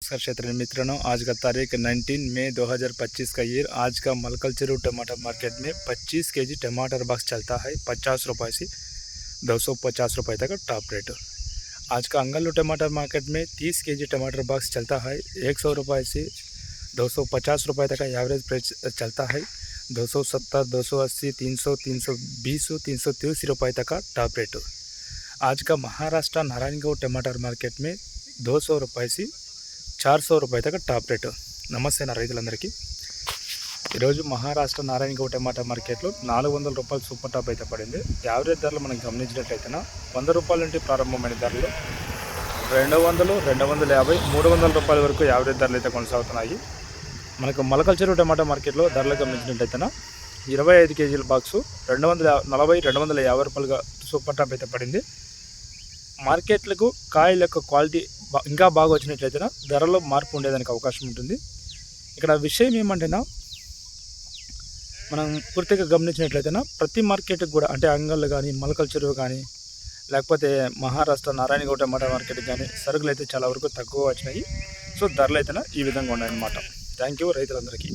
नमस्कार क्षेत्र मित्रों, आज का तारीख 19 मई 2025 का ईयर आज का मलकलचरू टमाटर मार्केट में 25 केजी टमाटर बॉक्स चलता है पचास रुपये से दो सौ पचास रुपये तक टॉप रेट आज का अंगलू टमाटर मार्केट में 30 केजी टमाटर बॉक्स चलता है एक सौ रुपये से दो सौ पचास रुपये तक एवरेज प्राइस चलता है दो सौ सत्तर, दो सौ अस्सी, तीन सौ तीन सौ बीस, तीन सौ तीस रुपये तक का टॉप रेट आज का महाराष्ट्र नारायणगढ़ टमाटर मार्केट में दो सौ रुपये से చార్ సో రూపాయి దాకా టాప్ రేటు. నమస్తే నా రైతులందరికీ. ఈరోజు మహారాష్ట్ర నారాయణగౌడ టమాటా మార్కెట్లో నాలుగు వందల రూపాయలు సూపర్ టాప్ అయితే పడింది. యావరేజ్ ధరలు మనం గమనించినట్లయితేనా వంద రూపాయల నుండి ప్రారంభమైన ధరలు రెండు వందలు రెండు వందల యాభై మూడు వందల రూపాయల వరకు యావరేజ్ ధరలు అయితే కొనసాగుతున్నాయి. మనకు మొలకల్చెరు టమాటా మార్కెట్లో ధరలు గమనించినట్లయితే ఇరవై ఐదు కేజీల బాక్సు రెండు వందల నలభై రెండు వందల యాభై రూపాయలుగా సూపర్ టాప్ అయితే పడింది. మార్కెట్లకు కాయల యొక్క క్వాలిటీ ఇంకా బాగా వచ్చినట్లయితే ధరలో మార్పు ఉండేదానికి అవకాశం ఉంటుంది. ఇక్కడ విషయం ఏమంటేనా మనం పూర్తిగా గమనించినట్లయితేనా ప్రతి మార్కెట్కి కూడా అంటే అంగళ్ళు కానీ మలకల చెరువు కానీ లేకపోతే మహారాష్ట్ర నారాయణగౌడ మట మార్కెట్ కానీ సరుకులు అయితే చాలా వరకు తక్కువ వచ్చినాయి. సో ధరలు అయితే ఈ విధంగా ఉన్నాయన్నమాట. థ్యాంక్ యూ రైతులందరికీ.